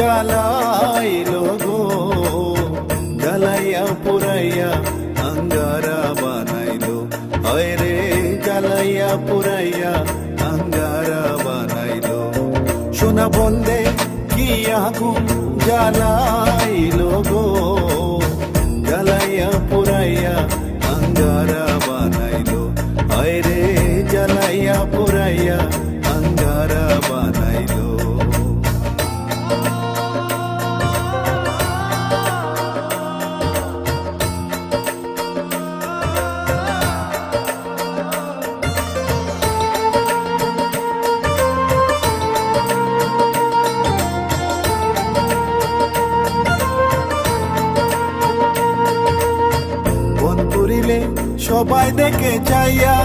জ্বালাইলো গো জ্বালাইয়া পুরাইয়া আঙ্গারা বানাইলো। হয় রে, জ্বালাইয়া পুরাইয়া আঙ্গারা বানাইলো। সোনা বন্দে কি আগুন জ্বালাইলো গো জ্বালাইয়া পুরাইয়া আঙ্গারা বানাইলো। হয় রে, জ্বালাইয়া পুরাইয়া সবাই দেখে যাইয়া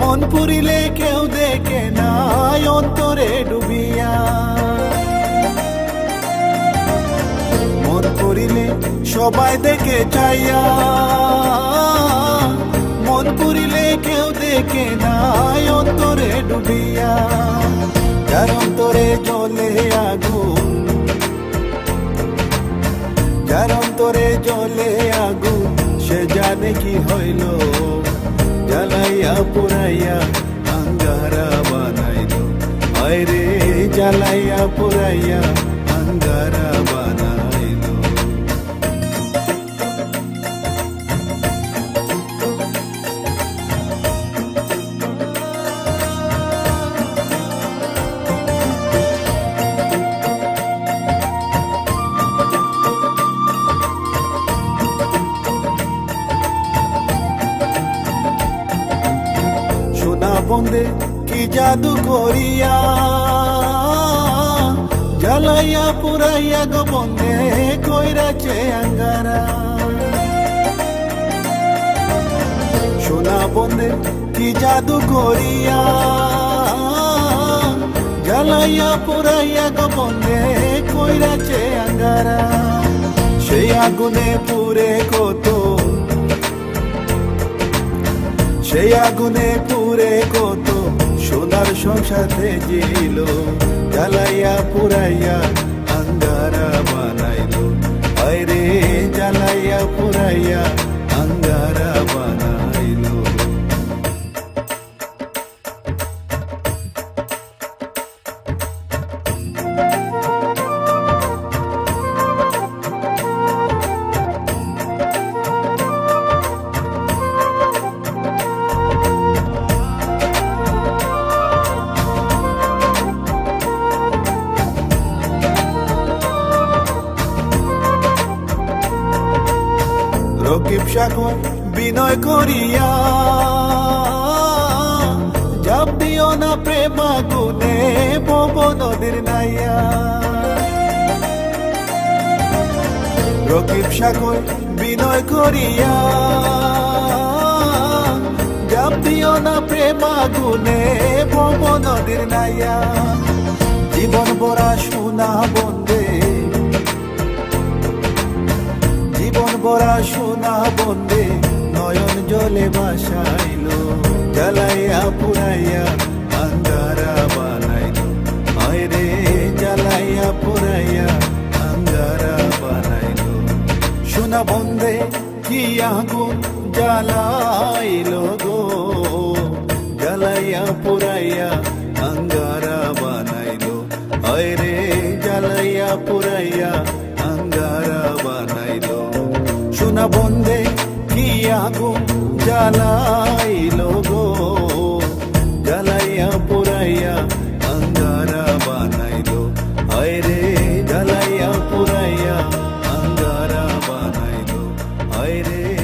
মন পুরিলে কেউ দেখে নাই অন্তরে ডুবিয়া। মন পুরিলে সবাই দেখে যাইয়া মন পুরিলে কেউ দেখে নাই অন্তরে ডুবিয়া। যার অন্তরে জ্বলে আগুন, যার অন্তরে জ্বলে আগুন সে জানে কি হইল। জ্বালাইয়া পুরাইয়া আঙ্গারা বানাইল। আয় রে জ্বালাইয়া পুরাইয়া বন্দে, কি জাদু করিয়া? জ্বালাইয়া পুরাইয়া গো বন্দে কইরাছে আঙ্গারা? সোনা বন্দে, কি জাদু করিয়া? জ্বালাইয়া পুরাইয়া গো বন্দে কইরাছে আঙ্গারা? সেই আগুনে পুরে কত সেই আগুনে পুরে কত সোনার সংসারে জিল জ্বালাইয়া পুরাইয়া আঙ্গারা বানাইলো। রকিব সাগর বিনয় করিয়া যাব দিও না প্রেম আগুনে পব নদীর নাইয়া। রকিব সাগর বিনয় করিয়া যাব দিও না প্রেম আগুনে পব নদীর নাইয়া। জীবন বরা সোনা বন্দে বরা সোনা বন্দে, নয়ন জলে বাসাইল, জ্বালাইয়া পুরাইয়া আঙ্গারা বানাইল। রে জ্বালাইয়া পুরাইয়া আঙ্গারা বানাইল। সোনা বন্দে কি আগুন জ্বালাইল গো? জ্বালাইয়া পুরাইয়া আঙ্গারা বানাইল। রে জ্বালাইয়া পুরাইয়া আঙ্গারা বানাইল। না বন্দে কি আগুন জ্বালাইল গো জ্বালাইয়া পুরাইয়া আঙ্গারা বানাইল। আয় রে, জ্বালাইয়া পুরাইয়া আঙ্গারা বানাইল। আয় রে।